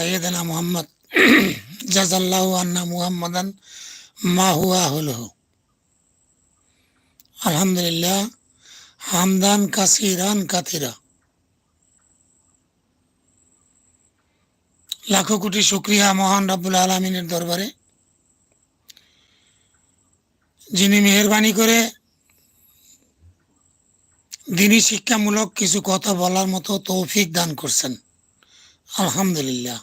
সৈয়দনা মোহাম্মদ। জাজাল্লাহ আন্না মুহাম্মাদান মা হুয়া হলহু। আলহামদুলিল্লাহ, হামদান কাসিরান কাতিরা। লাখো কোটি শুক্রিয়া মহান রব্বুল আলমিনের দরবারে। যিনি মেহরবানি করে দিনই শিক্ষামূলক কিছু কথা বলার মতো তৌফিক দান করছেন। আলহামদুলিল্লাহ।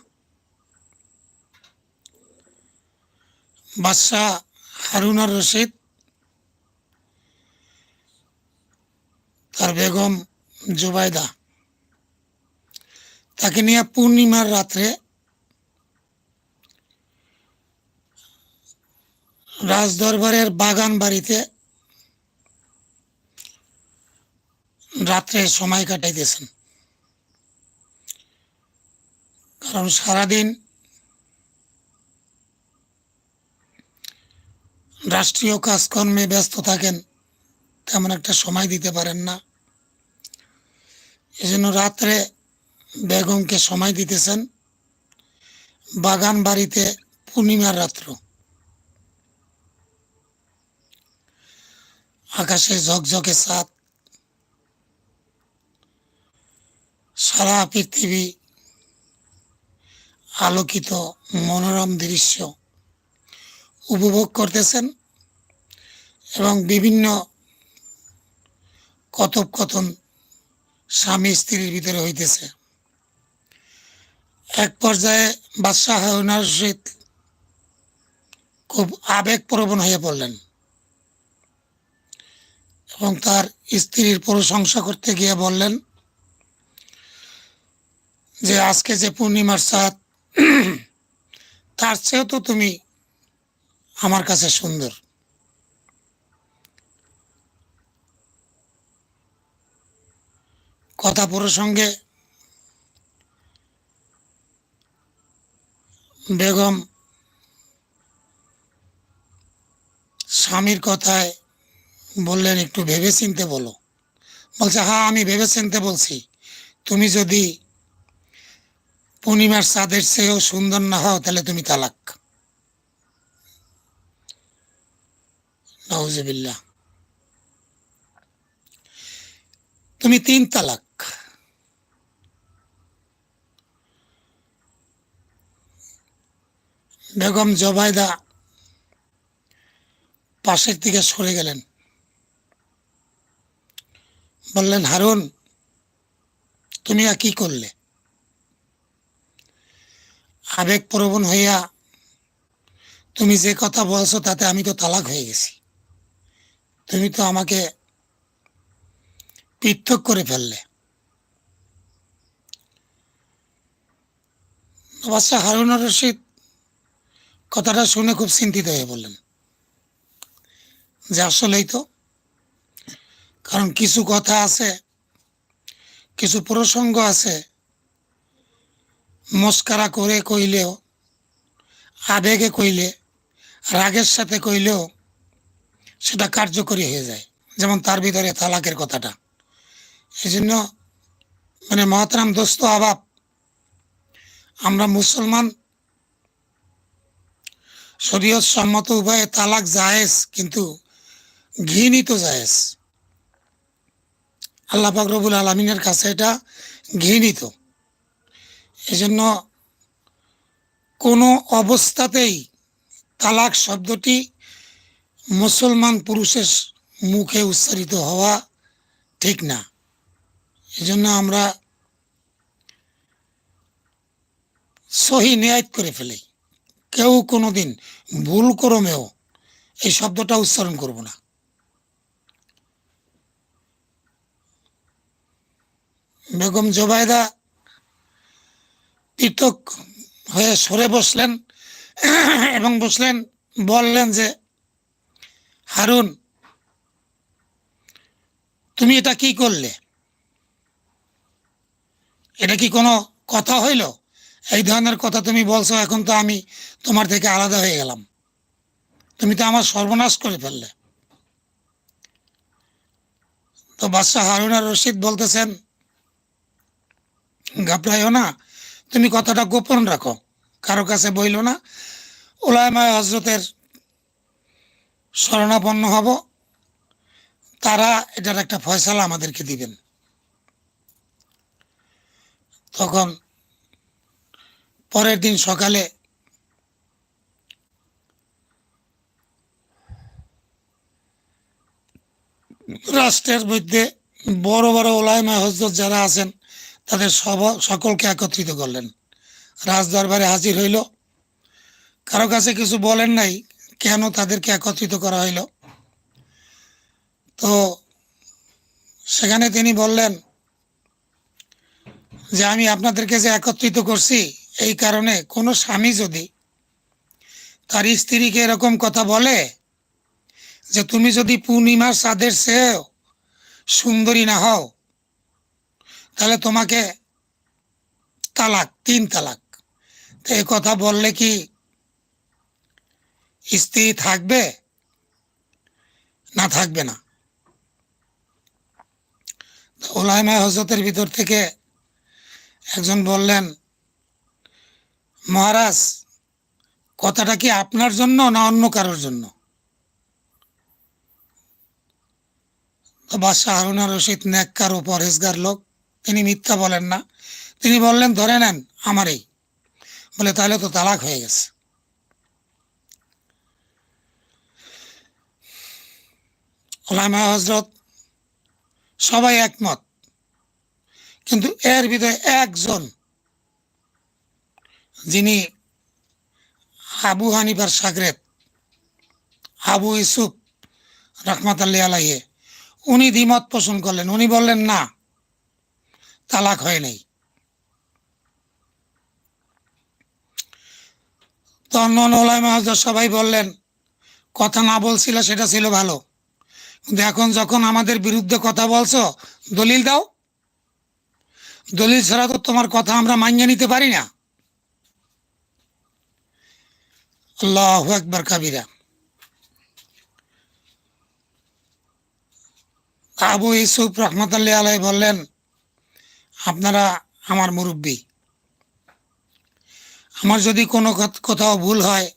বাদশাহ হারুনার রশিদ, তার বেগম জুবাইদা। তাকে নিয়ে পূর্ণিমার রাত্রে রাজদরবারের বাগান বাড়িতে রাত্রে সময় কাটাইতেছেন। কারণ সারাদিন রাষ্ট্রীয় কাজকর্মে ব্যস্ত থাকেন, তেমন একটা সময় দিতে পারেন না। এজন্য রাত্রে বেগমকে সময় দিতেছেন। বাগান বাড়িতে পূর্ণিমার রাত্র। আকাশে ঝকঝকে চাঁদ সারা পৃথিবী আলোকিত মনোরম দৃশ্য উপভোগ করতেছেন। এবং বিভিন্ন কথোপকথন স্বামী স্ত্রীর ভিতরে হইতেছে। এক পর্যায়ে বাদশাহ হারুনার রশিদ খুব আবেগপ্রবণ হয়ে পড়লেন এবং তার স্ত্রীর প্রশংসা করতে গিয়ে বললেন যে, আজকে যে পূর্ণিমার চাঁদ তার চেয়েও তো তুমি আমার কাছে সুন্দর। কথা প্রসঙ্গে বেগম স্বামীর কথায় বললেন, একটু ভেবে চিনতে বলো। বলছে হ্যাঁ আমি ভেবে চিনতে বলছি। তুমি যদি পূর্ণিমার চাঁদের চেয়েও সুন্দর না হও, তাহলে তুমি তালাক। নওজবিল্লাহ তুমি তিন তালাক। বেগম জবাইদা পাশের দিকে সরে গেলেন। বললেন, হারুন, তুমি আর কি করলে? আবেগ প্রবণ হইয়া, তুমি যে কথা বলছো তাতে আমি তো তালাক হয়ে গেছি। তুমি তো আমাকে পৃথক করে ফেললে। বাদশাহ হারুন রশিদ কথাটা শুনে খুব চিন্তিত হয়ে বললেন যে আসলেই তো, কারণ কিছু কথা আছে, কিছু প্রসঙ্গ আছে, মস্কারা করে কইলেও, আবেগে কইলে, রাগের সাথে কইলেও সেটা কার্যকরী হয়ে যায়। যেমন তার ভিতরে তালাকের কথাটা। এই জন্য মানে মহাতারাম দোস্ত আবাব আমরা মুসলমান শরীয়ত সম্মত উভয়ে তালাক জায়েজ, কিন্তু ঘৃণিত জায়েজ। আল্লাহ পাকরবুল আলমিনের কাছে এটা ঘৃণিত। এজন্য কোনো অবস্থাতেই তালাক শব্দটি মুসলমান পুরুষের মুখে উচ্চারিত হওয়া ঠিক না। এজন্য আমরা সহি ন্যায় করে ফেলি। কেউ কোনো দিন ভুল করমেও এই শব্দটা উচ্চারণ করব না। বেগম জোবায়দা পৃথক হয়ে সরে বসলেন এবং বসলেন, বললেন যে, হারুন, তুমি এটা কি করলে? এটা কি কোনো কথা হইল? এই ধরনের কথা তুমি বলছো, এখন তো আমি তোমার থেকে আলাদা হয়ে গেলাম। তুমি তো আমার সর্বনাশ করে ফেললে। তো বাদশাহ হারুন আর রশিদ বলতেছেন, ঘাবড়াইও না, তুমি কথাটা গোপন রাখো, কারও কাছে বইল না। ওলামায় হজরতের শরণাপন্ন হব, তারা এটার একটা ফয়সালা আমাদেরকে দিবেন। তখন পরের দিন সকালে রাষ্ট্রের মধ্যে বড় বড় ওলায়মা হজরত যারা আছেন, তাদের সব সকলকে একত্রিত করলেন। রাজ দরবারে হাজির হইল। কারও কাছে কিছু বলেন নাই, কেন তাদেরকে একত্রিত করা হইল? তো সেখানে তিনি বললেন যে, আমি আপনাদেরকে যে একত্রিত করছি এই কারণে কোনো স্বামী যদি তার স্ত্রীকে এরকম কথা বলে যে তুমি যদি পূর্ণিমার চাঁদের চেয়েও সুন্দরী না হও, তাহলে তোমাকে তালাক, তিন তালাক। তো এই কথা বললে কি স্ত্রী থাকবে না থাকবে না? ওলাইমা হজরতের ভিতর থেকে একজন বললেন মহারাজ, কথাটা কি আপনার জন্য না অন্য কারোর জন্য? বাদশাহ হারুনা রশিদ নেককার ও পরহেজগার লোক। তিনি মিথ্যা বলেন না। তিনি বললেন, ধরে নেন আমারই। বলে তাহলে তো তালাক হয়ে গেছে। ওলামা হজরত সবাই একমত। কিন্তু এর ভিতরে একজন যিনি আবু হানিফার সাগরেত আবু ইসুফ রহমত আল্লাহ আলাইয়ে উনি দ্বিমত পোষণ করলেন। উনি বললেন, না, তালাক হয় নাই। ওলাই সবাই বললেন, কথা না বলছিল সেটা ছিল ভালো। কিন্তু এখন যখন আমাদের বিরুদ্ধে কথা বলছো, দলিল দাও। দলিল ছাড়া তো তোমার কথা আমরা মানিয়ে নিতে পারি না। আল্লাহ একবার কাবিরা। আবু ইসুফ রহমতাল্লাহ আলাই বললেন, আপনারা আমার মুরব্বী। আমার যদি কোনো কোথাও ভুল হয়,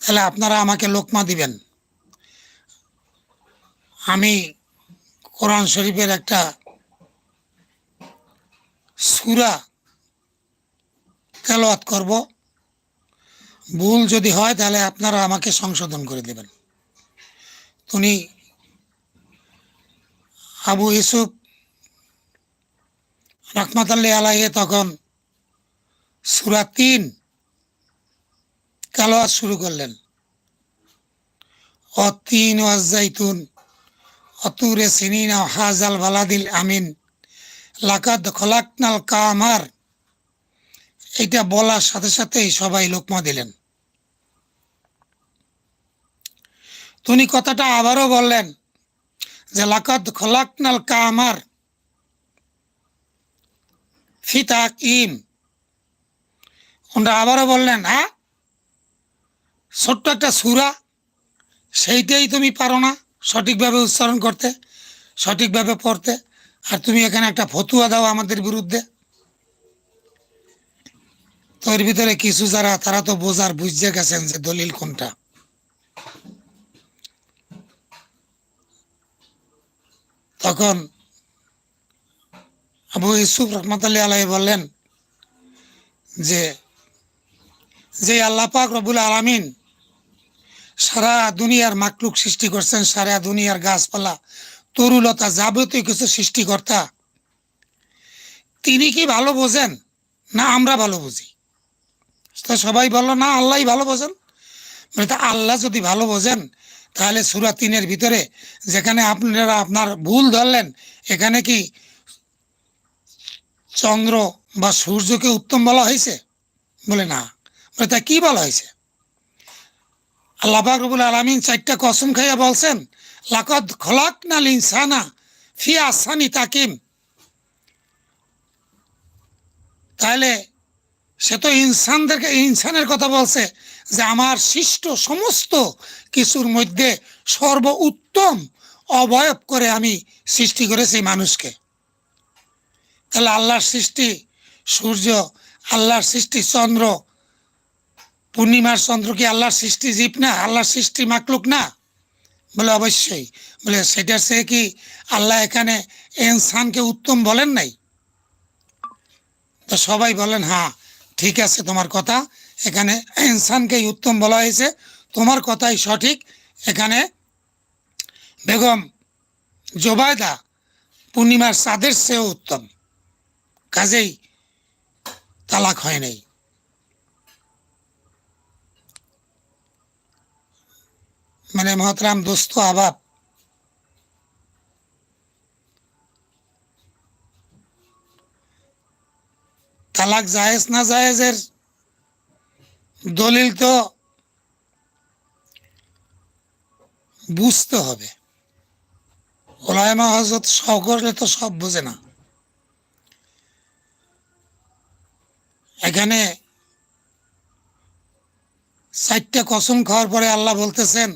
তাহলে আপনারা আমাকে লোকমা দিবেন। আমি কোরআন শরীফের একটা সুরা তেলাওয়াত করব। ভুল যদি হয়, তাহলে আপনারা আমাকে সংশোধন করে দেবেন। উনি আবু ইউসুফ রহমত আলাইহে তখন সুরা তিন তেলাওয়াত শুরু করলেন। অতিন ওয়াজাইতুন অতুরে সিনিনা হাজাল বালাদিল আমিন, লাকাদ খলাকনাল কামার এটা বলার সাথে সাথেই সবাই লোকমা দিলেন। তিনি কথাটা আবারও বললেন যে, লাকাদ খলাকনাল কামার ফিতাক ইম ওনারা আবারও বললেন হ্যাঁ ছোট্ট একটা সুরা, সেইটাই তুমি পারো না সঠিকভাবে উচ্চারণ করতে, সঠিকভাবে পড়তে, আর তুমি এখানে একটা ফতুয়া দাও আমাদের বিরুদ্ধে। তো এর ভিতরে কিছু যারা, তারা তো বোঝার বুঝতে গেছেন যে দলিল কোনটা। তখন আবু ইসুফ রহমতুল্লাহ আলাই বললেন যে যে আল্লাহ পাক রবুল আলামিন সারা দুনিয়ার মাকলুক সৃষ্টি করছেন, সারা দুনিয়ার গাছপালা, তরুলতা যাবতীয় কিছু সৃষ্টিকর্তা, তিনি কি ভালো বোঝেন? না, আমরা ভালো বুঝি। তো সবাই বলল, না আল্লাহ ভালো বোঝেন। তা আল্লাহ যদি ভালো বোঝেন, তাহলে সুরা তিনের ভিতরে যেখানে আপনারা আপনার ভুল ধরলেন, এখানে কি চন্দ্র বা সূর্যকে উত্তম বলা হয়েছে? বলে, না। বলে, তা কি বলা হয়েছে? আল্লাহ রবুল আলমিন চারটা কসম খাইয়া বলছেন, লাকদ খলাক না লিনসানা ফিয়া আসানি তাকিম। তাহলে সে তো ইনসানদেরকে, ইনসানের কথা বলছে যে আমার সৃষ্ট সমস্ত কিছুর মধ্যে সর্ব উত্তম অবয়ব করে আমি সৃষ্টি করেছি মানুষকে। তাহলে আল্লাহর সৃষ্টি সূর্য, আল্লাহর সৃষ্টি চন্দ্র, পূর্ণিমার চন্দ্র কি আল্লাহর সৃষ্টি জীব না? আল্লাহর সৃষ্টি মাকলুক না? বলে অবশ্যই। বলে সেটার সে কি আল্লাহ এখানে ইনসানকে উত্তম বলেন নাই? তো সবাই বলেন হ্যাঁ ঠিক আছে তোমার কথা। এখানে ইনসানকেই উত্তম বলা হয়েছে। তোমার কথাই সঠিক। এখানে বেগম জোবায়দা পূর্ণিমার চাঁদের চেয়েও উত্তম। কাজেই তালাক হয় নাই। মানে মহতরাম দোস্ত আবাব তালাক জায়েজ না জায়েজের? দলিল তো বুঝতে হবে। ওলায়মা হজরত তো সব বোঝে না। এখানে চারটা কসম খাওয়ার পরে আল্লাহ বলতেছেন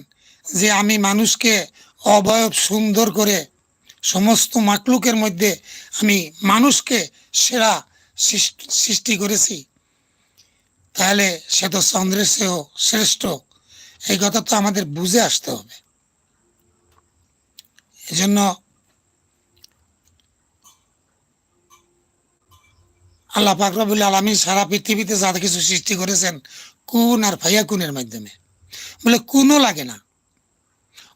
যে, আমি মানুষকে অবয়ব সুন্দর করে সমস্ত মাকলুকের মধ্যে আমি মানুষকে সেরা সৃষ্ট- করেছি। তাহলে সে তো চন্দ্রের চেয়েও শ্রেষ্ঠ। এই কথা তো আমাদের বুঝে আসতে হবে। এজন্য আল্লাহ পাকরবুল আলমী সারা পৃথিবীতে যা কিছু সৃষ্টি করেছেন, কুন আর ভাইয়া কুনের মাধ্যমে। বলে কুনও লাগে না।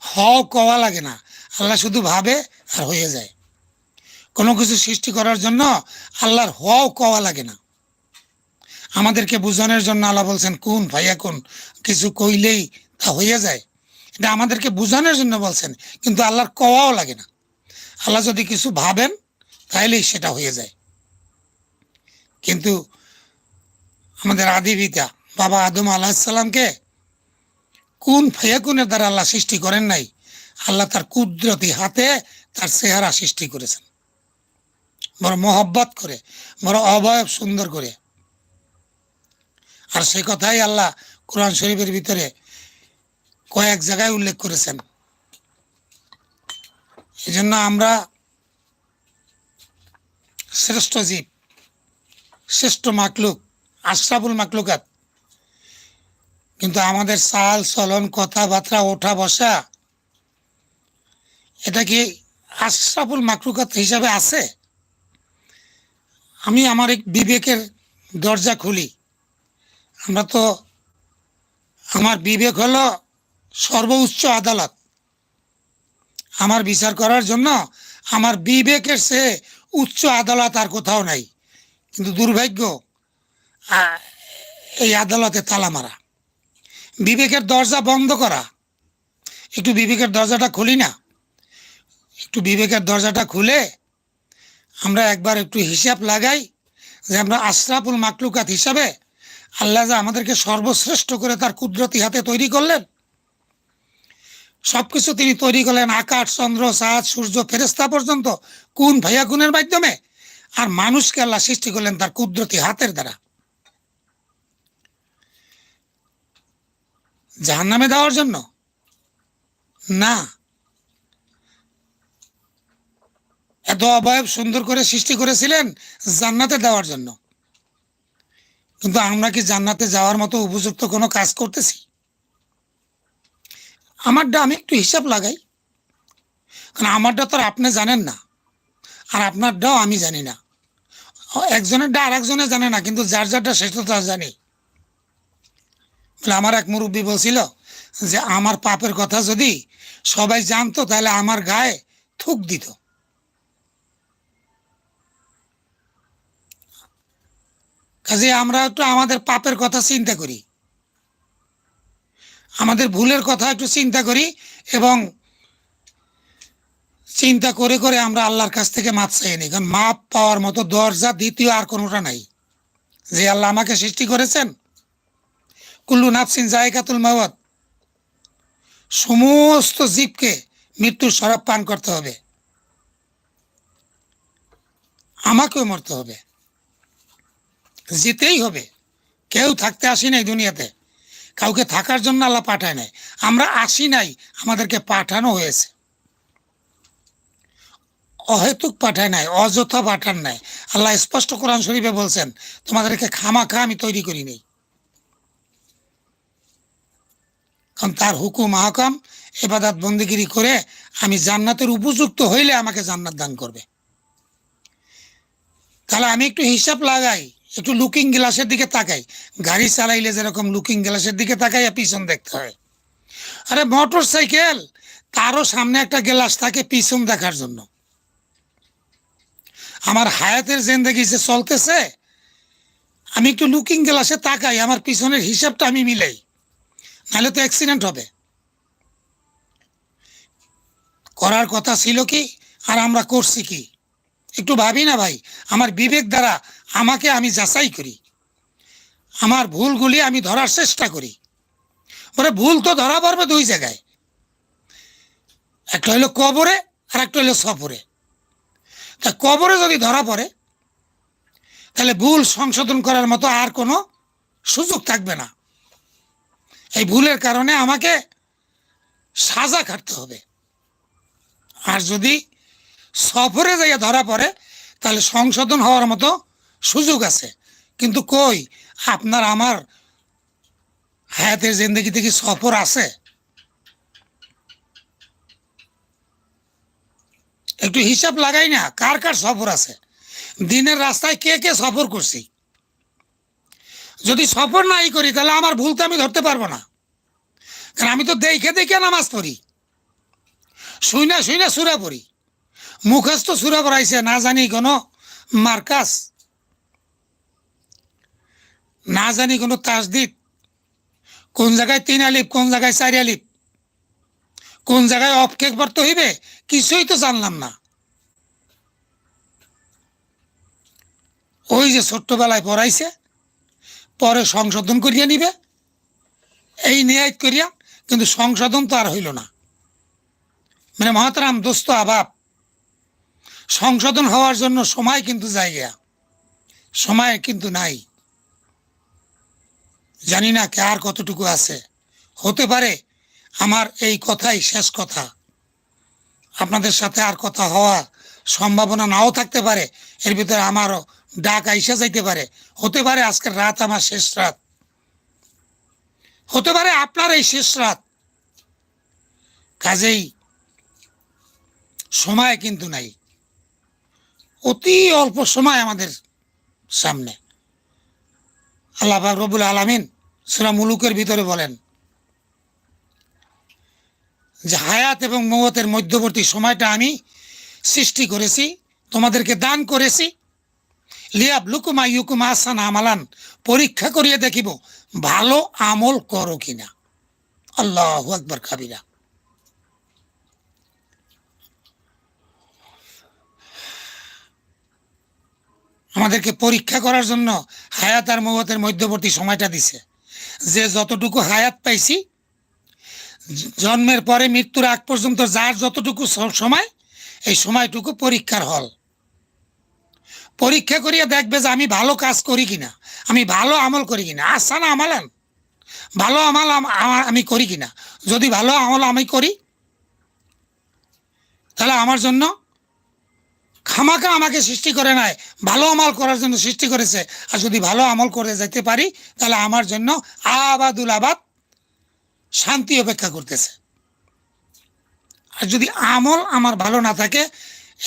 হ কওয়া লাগে না। আল্লাহ শুধু ভাবে আর হয়ে যায়। কোনো কিছু সৃষ্টি করার জন্য আল্লাহর হও কওয়া লাগে না। আমাদেরকে বোঝানোর জন্য আল্লাহ বলছেন, কোন ভাইয়া, কোন? কিছু কইলেই তা হয়ে যায়। এটা আমাদেরকে বোঝানোর জন্য বলছেন, কিন্তু আল্লাহর কওয়াও লাগে না। আল্লাহ যদি কিছু ভাবেন তাহলেই সেটা হয়ে যায়। কিন্তু আমাদের আদি পিতা, বাবা আদম আলাহিসাল্লামকে কোন ফায়াকুনের দ্বারা আল্লাহ সৃষ্টি করেন নাই। আল্লাহ তার কুদরতি হাতে তার চেহারা সৃষ্টি করেছেন। বড় মহব্বত করে বড় অবয়ব সুন্দর করে। আর সে কথাই আল্লাহ কোরআন শরীফের ভিতরে কয়েক জায়গায় উল্লেখ করেছেন। এই জন্য আমরা শ্রেষ্ঠ জীব, শ্রেষ্ঠ মাকলুক আশরাফুল মাকলুকাত কিন্তু আমাদের চাল চলন, কথাবার্তা, ওঠা, বসা, এটা কি আশরাফুল মাকলুকাত হিসাবে আছে? আমি আমার এক বিবেকের দরজা খুলি। আমরা তো, আমার বিবেক হলো সর্বোচ্চ আদালত। আমার বিচার করার জন্য আমার বিবেকের সে উচ্চ আদালত আর কোথাও নাই। কিন্তু দুর্ভাগ্য এই আদালতে তালা মারা। বিবেকের দরজা বন্ধ করা। একটু বিবেকের দরজাটা খুলি না। একটু বিবেকের দরজাটা খুলে আমরা একবার একটু হিসাব লাগাই যে আমরা আশরাফুল মাকলুকাত হিসাবে আল্লাহ যে আমাদেরকে সর্বশ্রেষ্ঠ করে তার কুদরতি হাতে তৈরি করলেন। সবকিছু তিনি তৈরি করলেন আকাশ, চন্দ্র চাঁদ সূর্য ফেরেস্তা পর্যন্ত, কোন ভাইয়া গুণের মাধ্যমে। আর মানুষকে আল্লাহ সৃষ্টি করলেন তার কুদরতি হাতের দ্বারা। জাহান নামে দেওয়ার জন্য? না। এত অবয়ব সুন্দর করে সৃষ্টি করেছিলেন জান্নাতে দেওয়ার জন্য। কিন্তু আমরা কি জান্নাতে যাওয়ার মতো উপযুক্ত কোনো কাজ করতেছি? আমারটা আমি একটু হিসাব লাগাই। কারণ আমারটা তো আপনি জানেন না। আর আপনারটাও আমি জানি না। একজনেরটা আর একজনে জানে না, কিন্তু যার যারটা সেটা তো আর জানি। বলে আমার এক মুরব্বী বলছিল যে, আমার পাপের কথা যদি সবাই জানতো, তাহলে আমার গায়ে থুক দিত। কাজে আমরা একটু আমাদের পাপের কথা চিন্তা করি। আমাদের ভুলের কথা একটু চিন্তা করি এবং চিন্তা করে করে আমরা আল্লাহর কাছ থেকে মাপ চাই নিই কারণ মাপ পাওয়ার মতো দরজা দ্বিতীয় আর কোনোটা নাই। যে আল্লাহ আমাকে সৃষ্টি করেছেন, কুল্লু নাফসিন জায়গাতুল মাওয়াত সমস্ত জীবকে মৃত্যুর শরাব পান করতে হবে। আমাকেও মরতে হবে। যেতেই হবে। কেউ থাকতে আসি নাই দুনিয়াতে। কাউকে থাকার জন্য আল্লাহ পাঠায় নাই। আমরা আসি নাই, আমাদেরকে পাঠানো হয়েছে। অহেতুক পাঠায় নাই, অযথা পাঠান নাই। আল্লাহ স্পষ্ট কোরআন শরীফে বলছেন, তোমাদেরকে খামাখা আমি তৈরি করি নেই। কারণ তার হুকুম আহকাম এবাদাত বন্দিগিরি করে আমি জান্নাতের উপযুক্ত হইলে আমাকে জান্নাত দান করবে। তাহলে আমি একটু হিসাব লাগাই। একটু লুকিং গ্লাসের দিকে তাকাই। গাড়ি চালাইলে যেরকম লুকিং গ্লাসের দিকে তাকাই পিছন দেখতে হয়। আরে মোটর সাইকেল তারও সামনে একটা গ্লাস থাকে পিছন দেখার জন্য। আমার হায়াতের জেন্দেগি যে চলতেছে, আমি একটু লুকিং গ্লাসে তাকাই, আমার পিছনের হিসাবটা আমি মিলাই। নাহলে তো অ্যাক্সিডেন্ট হবে। করার কথা ছিল কি, আর আমরা করছি কি? একটু ভাবি না ভাই, আমার বিবেক দ্বারা আমাকে আমি যাচাই করি। আমার ভুলগুলি আমি ধরার চেষ্টা করি। মানে ভুল তো ধরা পড়বে দুই জায়গায়। একটা হইল কবরে, আর একটা হলো সফরে। তা কবরে যদি ধরা পড়ে, তাহলে ভুল সংশোধন করার মতো আর কোনো সুযোগ থাকবে না। এই ভুলের কারণে আমাকে সাজা খাটতে হবে। আর যদি সফরে যাইয়া ধরা পড়ে, তাহলে সংশোধন হওয়ার মতো সুযোগ আছে। কিন্তু কই, আপনার আমার হায়াতের জিন্দগিতে কি সফর আছে? একটু হিসাব লাগাই না, কার কার সফর আছে? দিনের রাস্তায় কে কে সফর করছি? যদি সফর নাই করি, তাহলে আমার ভুল তো আমি ধরতে পারব না। কারণ আমি তো দেখে দেখে নামাজ পড়ি। শুই না শুই না সুরা পড়ি। মুখস্থ সুরা পড়াইছে, না জানি কোনো মার্কাস না জানি কোনো তাসদিদ কোন জায়গায় তিন আলিপ কোন জায়গায় চারি আলিপ কোন জায়গায় অফ কেক পড়তে হইবে, কিছুই তো জানলাম না। ওই যে ছোট্টবেলায় পড়াইছে, পরে সংশোধন করিয়া নিবে। এই নিয়ায়ত করিয়া, কিন্তু সংশোধন তো আর হইল না। মানে মহাতারাম, দোস্ত আবাব, সংশোধন হওয়ার জন্য সময় কিন্তু জায়গা। সময় কিন্তু নাই। জানি না কে আর কতটুকু আছে। হতে পারে আমার এই কথাই শেষ কথা। আপনাদের সাথে আর কথা হওয়া সম্ভাবনা নাও থাকতে পারে। এর ভিতরে আমারও ডাক আইসা যাইতে পারে। হতে পারে আজকের রাত আমার শেষ রাত। হতে পারে আপনার এই শেষ রাত। কাজেই সময় কিন্তু নাই। অতি অল্প সময় আমাদের সামনে। আল্লাহ রবুল আলমিন সুরা মুলুকের ভিতরে বলেন যে হায়াত এবং মৌতের মধ্যবর্তী সময়টা আমি সৃষ্টি করেছি, তোমাদেরকে দান করেছি। লিয়াব লুকুমা ইউকুমা আসান আমালান, পরীক্ষা করিয়ে দেখিব ভালো আমল করো কিনা। আল্লাহ আকবর কাবিরা। আমাদেরকে পরীক্ষা করার জন্য হায়াত আর মৌতের মধ্যবর্তী সময়টা দিছে। যে যতটুকু হায়াত পাইছি, জন্মের পরে মৃত্যুর আগ পর্যন্ত যার যতটুকু সময়, এই সময়টুকু পরীক্ষার হল। পরীক্ষা করিয়া দেখবে যে আমি ভালো কাজ করি কিনা, আমি ভালো আমল করি কিনা। আসান আমালান। ভালো আমল আম- আমা- আমি করি কিনা। যদি ভালো আমল আমি করি, তাহলে আমার জন্য খামাকা আমাকে সৃষ্টি করে নাই, ভালো আমল করার জন্য সৃষ্টি করেছে। আর যদি ভালো আমল করে যেতে পারি, তাহলে আমার জন্য আবাদুল আবাদ শান্তি অপেক্ষা করতেছে। আর যদি আমল আমার ভালো না থাকে,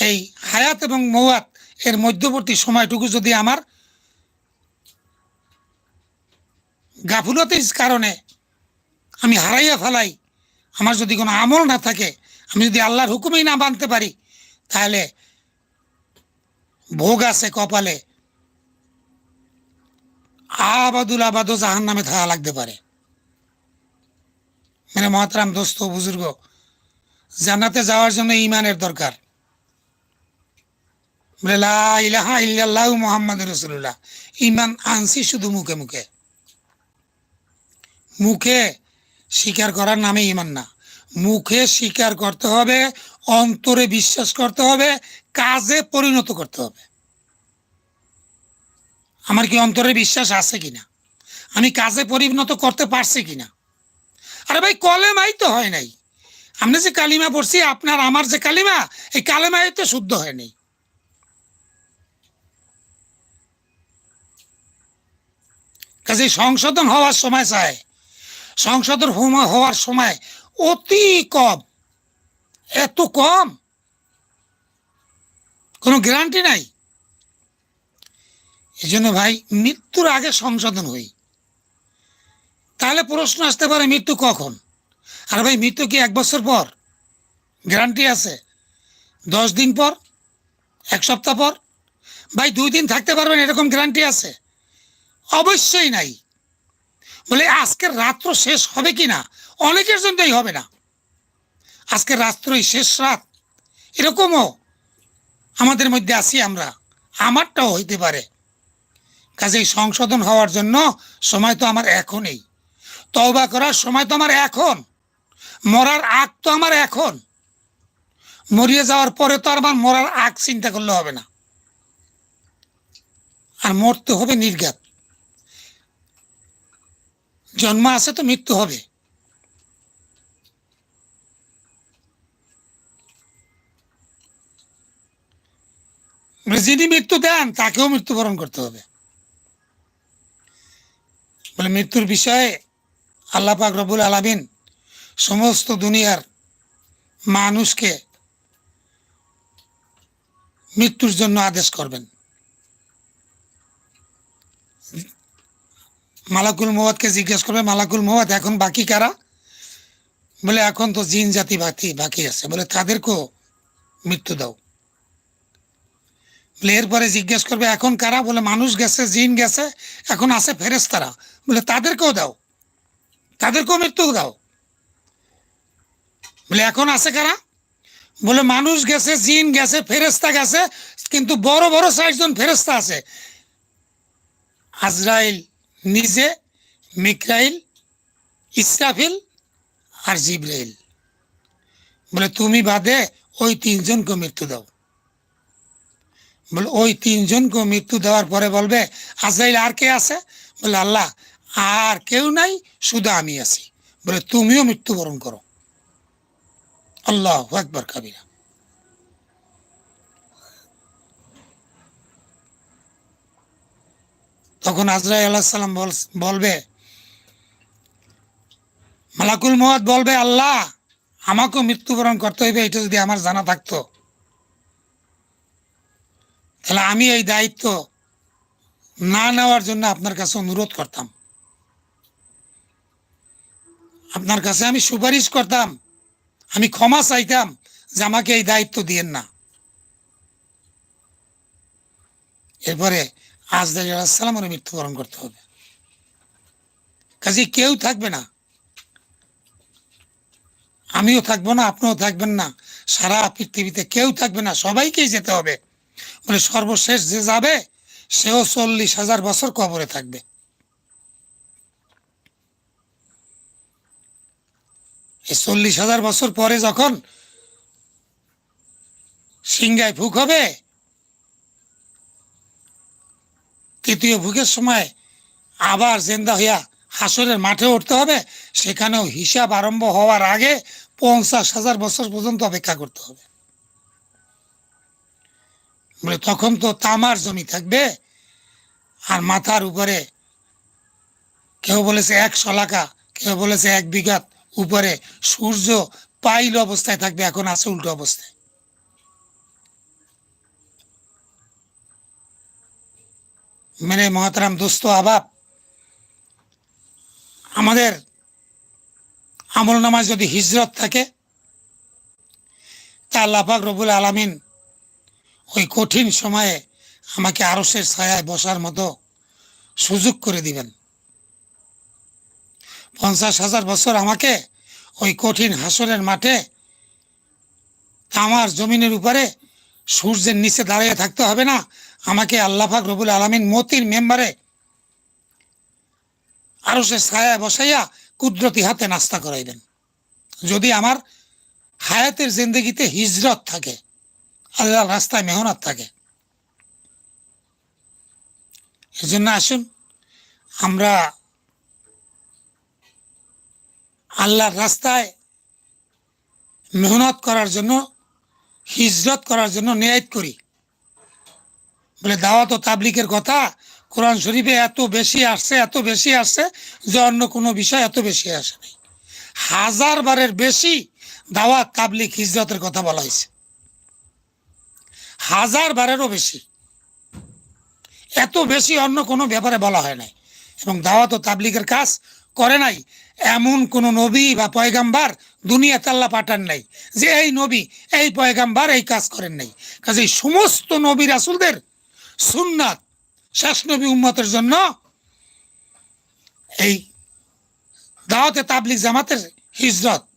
এই হায়াত এবং মৌয়াত এর মধ্যবর্তী সময়টুকু যদি আমার গাফুলতির কারণে আমি হারাইয়া ফেলাই, আমার যদি কোনো আমল না থাকে, আমি যদি আল্লাহর হুকুমেই না মানতে পারি, তাহলে ভোগ আছে কপালে। আবাদুল আবাদও জাহান নামে থাকা লাগতে পারে। মানে মহাতারাম দোস্ত, বুজুর্গ, জান্নাতে যাওয়ার জন্য ইমানের দরকার। ইলাহা ইল্লাল্লাহু ইমান আনছি শুধু মুখে মুখে। মুখে স্বীকার করার নামে ইমান না। মুখে স্বীকার করতে হবে অন্তরে বিশ্বাস করতে হবে, কাজে পরিণত করতে হবে। আমার কি অন্তরে বিশ্বাস আছে কিনা? আমি কাজে পরিণত করতে পারছি কিনা? আরে ভাই, কলেমাই তো হয় নাই। আমরা যে কালিমা পড়ছি, আপনার, আমার যে কালিমা, এই কালিমায় তো শুদ্ধ হয়নি কাজে সংশোধন হওয়ার সময় চায় সংশোধন হওয়া- হওয়ার সময় অতি কম। এত কম? কোনো গ্যারান্টি নাই? এই জন্য ভাই, মৃত্যুর আগে সংশোধন হই। তাহলে প্রশ্ন আসতে পারে, মৃত্যু কখন? আর ভাই, মৃত্যু কি এক বছর পর? গ্যারান্টি আছে। দশ দিন পর? এক সপ্তাহ পর? ভাই, দুই দিন থাকতে পারবেন, এরকম গ্যারান্টি আছে? অবশ্যই নাই। বলে, আজকের রাত্র শেষ হবে কি না অনেকের জন্যই হবে না। আজকের রাত্রই, শেষ রাত। এরকমও আমাদের মধ্যে আছি আমরা। আমারটাও হইতে পারে। কাজেই সংশোধন হওয়ার জন্য সময় তো আমার এখনই তওবা করার সময় তো আমার এখন। মরার আগ তো আমার এখন। মরিয়ে যাওয়ার পরে তো আর আমার মরার আগ চিন্তা করলে হবে না। আর মরতে হবে নির্ঘাত। জন্ম আছে তো মৃত্যু হবে। যিনি মৃত্যু দেন, তাকেও মৃত্যুবরণ করতে হবে। বলে মৃত্যুর বিষয়ে আল্লাহ পাক রবুল আলামিন সমস্ত দুনিয়ার মানুষকে মৃত্যুর জন্য আদেশ করবেন। মালাকুল মোহাদকে জিজ্ঞেস করবে, মালাকুল মোহাদ এখন বাকি কারা? বলে, এখন তো জিন জাতি বাকি বাকি আছে। বলে, তাদেরকেও মৃত্যু দাও। বলে এরপরে জিজ্ঞেস করবে, এখন কারা? বলে, মানুষ গেছে, জিন গেছে, এখন আছে ফেরেস্তারা বলে, তাদেরকেও দাও, তাদেরকেও মৃত্যু দাও। বলে, এখন আছে কারা? বলে, মানুষ গেছে, জিন গেছে ফেরেস্তা গেছে, কিন্তু বড় বড় ষাটজন ফেরেস্তা আছে। আজরাইল নিজে মিকরাইল ইসরাফিল আর জিব্রাইল। বলে, তুমি বাদে ওই তিনজনকে মৃত্যু দাও। বলে, ওই তিনজনকে মৃত্যু দেওয়ার পরে বলবে আজরাইল আর কে আছে? বলে, আল্লাহ, আর কেউ নাই, শুধু আমি আছি। বলে, তুমিও মৃত্যুবরণ করো। আল্লাহ একবার কাবিরা। তখন আজরাই আল্লাহ সাল্লাম বলবে, মালাকুল মহাদ বলবে, আল্লাহ, আমাকেও মৃত্যুবরণ করতে হইবে, এটা যদি আমার জানা থাকতো। তাহলে আমি এই দায়িত্ব না নেওয়ার জন্য আপনার কাছে অনুরোধ করতাম। আপনার কাছে আমি সুপারিশ করতাম, আমি ক্ষমা চাইতাম যে আমাকে এই দায়িত্ব দিয়েন না। এরপরে আজদালামের মৃত্যুবরণ করতে হবে। কাজে কেউ থাকবে না। আমিও থাকব না, আপনিও থাকবেন না। সারা পৃথিবীতে কেউ থাকবে না, সবাইকেই যেতে হবে। বলে, সর্বশেষ যে যাবে, সেও চল্লিশ হাজার বছর কবরে থাকবে। চল্লিশ হাজার বছর পরে যখন সিংগায় ফুক হবে, তৃতীয় ভুগের সময় আবার জেন্দা হইয়া হাসরের মাঠে উঠতে হবে, সেখানেও হিসাব আরম্ভ হওয়ার আগে পঞ্চাশ হাজার বছর পর্যন্ত অপেক্ষা করতে হবে। বলে, তখন তো তামার জমি থাকবে আর মাথার উপরে। কেউ বলেছে, এক শলাকা। কেউ বলেছে, এক বিঘাত উপরে সূর্য পাইল অবস্থায় থাকবে, এখন আছে উল্টো অবস্থায়। মেরে মহাতারাম, দোস্ত, আবাব, আমাদের আমল নামাজ যদি হিজরত থাকে, তা আল্লাপাক রবুল আলমিন ওই কঠিন সময়ে আমাকে আরসের ছায়ায় বসার মতো সুযোগ করে দিবেন। পঞ্চাশ হাজার বছর আমাকে ওই কঠিন হাসরের মাঠে আমার জমিনের উপরে সূর্যের নিচে দাঁড়িয়ে থাকতে হবে না? আমাকে আল্লাহাক রবুল আলমিন মতির মেম্বারে আরও সে ছায়া বসাইয়া কুদরতি হাতে নাস্তা করাইবেন। যদি আমার হায়াতের জিন্দগিতে হিজরত থাকে আল্লাহ রাস্তায় মেহনত থাকে। এজন্য আসুন, আমরা আল্লাহর রাস্তায় মেহনত করার জন্য, হিজরত করার জন্য নিয়াত করি। বলে দাওয়াত ও তাবলিকের কথা কোরআন শরীফে এত বেশি আসছে, এত বেশি আসছে যে অন্য কোনো বিষয় এত বেশি আসে নাই। হাজার বারের বেশি দাওয়াত তাবলিক হিজরতের কথা বলা হয়েছে। হাজার বারেরও বেশি। এত বেশি অন্য কোনো ব্যাপারে বলা হয় নাই। এবং দাওয়াত ও তাবলিগের কাজ করে নাই। এমন কোন নবী বা পয়গাম্বার দুনিয়া তাল্লা পাঠান নাই যে এই নবী, এই পয়গাম্বার এই কাজ করেন নাই। কাজে সমস্ত নবী রাসুলদের সুন্নাত শেষ নবী উম্মতের জন্য এই দাওয়াতে তাবলিগ জামাতের হিজরত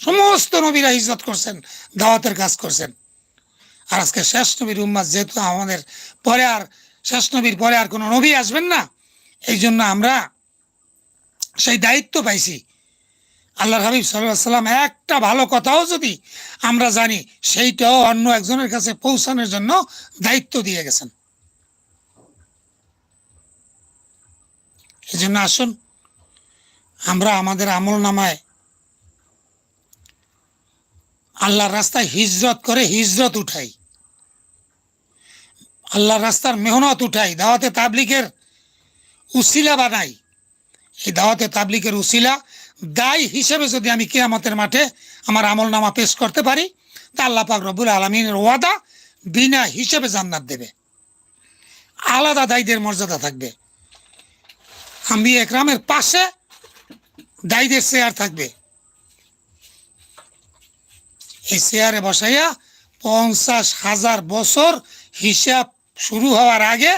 সমস্ত নবীরা হিজরত করছেন, দাওয়াতের কাজ করছেন। আর আজকে শেষ নবীর উম্মাদ যেহেতু আমাদের পরে আর, শেষ নবীর পরে আর কোনো নবী আসবেন না, এই জন্য আমরা সেই দায়িত্ব পাইছি। আল্লাহ হাবিব সাল্লাহ সাল্লাম একটা ভালো কথাও যদি আমরা জানি, সেইটাও অন্য একজনের কাছে পৌঁছানোর জন্য দায়িত্ব দিয়ে গেছেন। এই জন্য আসুন, আমরা আমাদের আমল নামায় আল্লাহর রাস্তায় হিজরত করে হিজরত উঠাই। আল্লাহর রাস্তার মেহনত উঠাই, দাওয়াতে তাবলিকের উসিলা বানাই। এই দাওয়াতে তাবলিকের উসিলা দায় হিসেবে যদি আমি কেয়ামতের মাঠে আমার আমল নামা পেশ করতে পারি, তা আল্লাহ পাক রব্বুল আলমিনের ওয়াদা বিনা হিসেবে জান্নাত দেবে। আলাদা দায়ীদের মর্যাদা থাকবে। আমি একরামের পাশে দায়ীদের চেয়ার থাকবে। এই চেয়ারে বসাইয়া পঞ্চাশ হাজার বছর হিসাব শুরু হওয়ার আগে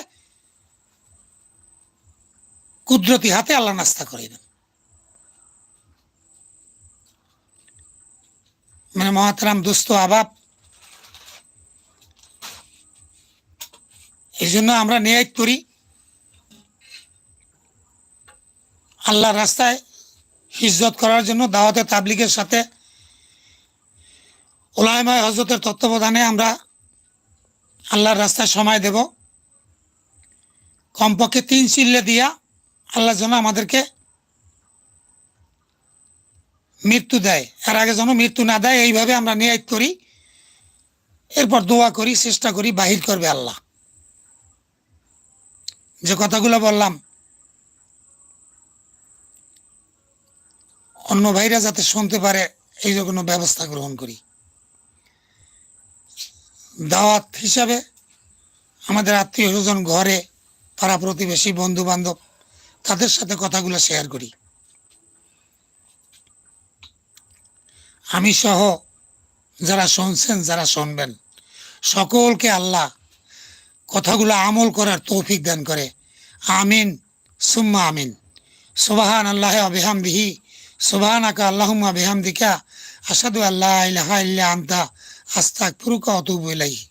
কুদরতি হাতে আল্লাহ নাস্তা করিবেন মানে মহাতারাম দুস্থ আবাব, এই জন্য আমরা নিয়াত করি। আল্লাহ রাস্তায় হিজরত করার জন্য, দাওয়াতে তাবলিগের সাথে ওলায়মায় হজরতের তত্ত্বাবধানে আমরা আল্লাহর রাস্তায় সময় দেব। কমপক্ষে তিন চিল্লে দিয়া আল্লাহ যেন আমাদেরকে মৃত্যু দেয়। এর আগে যেন মৃত্যু না দেয়, এইভাবে আমরা নিয়াত করি। এরপর দোয়া করি, চেষ্টা করি, বাহির করবে আল্লাহ। যে কথাগুলো বললাম, অন্য ভাইরা যাতে শুনতে পারে, এই কোনো ব্যবস্থা গ্রহণ করি। দাওয়াত হিসাবে আমাদের আত্মীয় স্বজন ঘরে, পাড়া প্রতিবেশী বন্ধু বান্ধব তাদের সাথে কথাগুলো শেয়ার করি। আমি সহ যারা শুনছেন, যারা শুনবেন, সকলকে আল্লাহ কথাগুলো আমল করার তৌফিক দান করে। আমিন, সুম্মা আমিন। সুবাহান আল্লাহ আবেহামদিহি সুবাহান আকা আল্লাহুম্মা বেহামদিকা। আসাদু আল্লাহ ইল্লা আন্তা। আস্তাক ফুরুকা অতুবু ইলাইহি